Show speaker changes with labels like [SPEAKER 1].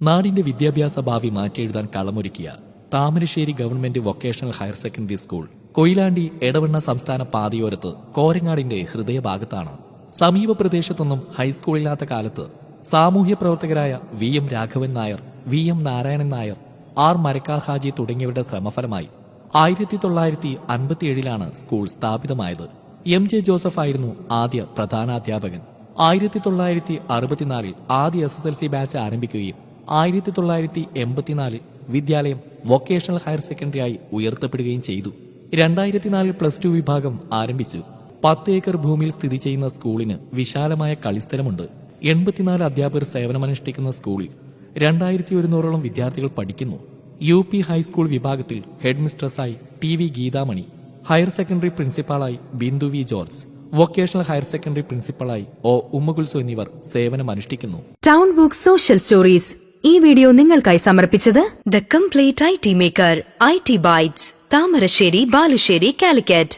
[SPEAKER 1] നാടിന്റെ വിദ്യാഭ്യാസ ഭാവി മാറ്റിയെഴുതാൻ കളമൊരുക്കിയ Thamarassery government vocational higher secondary school Koyilandy Edavanna സംസ്ഥാന പാതയോരത്ത് കോരങ്ങാടിന്റെ ഹൃദയഭാഗത്താണ്. സമീപ പ്രദേശത്തൊന്നും ഹൈസ്കൂളില്ലാത്ത കാലത്ത് സാമൂഹ്യ പ്രവർത്തകരായ V M Raghavan Nair V M Narayanan Nair R Marakkar Haji തുടങ്ങിയവരുടെ ശ്രമഫലമായി ആയിരത്തി തൊള്ളായിരത്തി അൻപത്തിയേഴിലാണ് സ്കൂൾ സ്ഥാപിതമായത്. എം ജെ ജോസഫ് ആയിരുന്നു ആദ്യ പ്രധാനാധ്യാപകൻ. ആയിരത്തി തൊള്ളായിരത്തി അറുപത്തിനാലിൽ ആദ്യ S S L C batch ആരംഭിക്കുകയും ആയിരത്തി തൊള്ളായിരത്തി എൺപത്തിനാലിൽ വിദ്യാലയം വൊക്കേഷണൽ ഹയർ സെക്കൻഡറി ആയി ഉയർത്തപ്പെടുകയും ചെയ്തു. രണ്ടായിരത്തിനാലിൽ പ്ലസ് ടു വിഭാഗം ആരംഭിച്ചു. പത്ത് ഏക്കർ ഭൂമിയിൽ സ്ഥിതി ചെയ്യുന്ന സ്കൂളിന് വിശാലമായ കളിസ്ഥലമുണ്ട്. എൺപത്തിനാല് അധ്യാപകർ സേവനമനുഷ്ഠിക്കുന്ന സ്കൂളിൽ രണ്ടായിരത്തി ഒരുന്നൂറോളം വിദ്യാർത്ഥികൾ പഠിക്കുന്നു. യു പി ഹൈസ്കൂൾ വിഭാഗത്തിൽ head മിസ്ട്രസായി T V Geethamani higher secondary പ്രിൻസിപ്പാളായി Bindu V George vocational higher secondary പ്രിൻസിപ്പളായി O Ummakulsu എന്നിവർ സേവനമനുഷ്ഠിക്കുന്നു.
[SPEAKER 2] ടൗൺ ബുക്ക് സോഷ്യൽ സ്റ്റോറീസ് ഈ വീഡിയോ നിങ്ങൾക്കായി സമർപ്പിച്ചത് the complete I T maker I T bytes Thamarassery Balussery Calicut.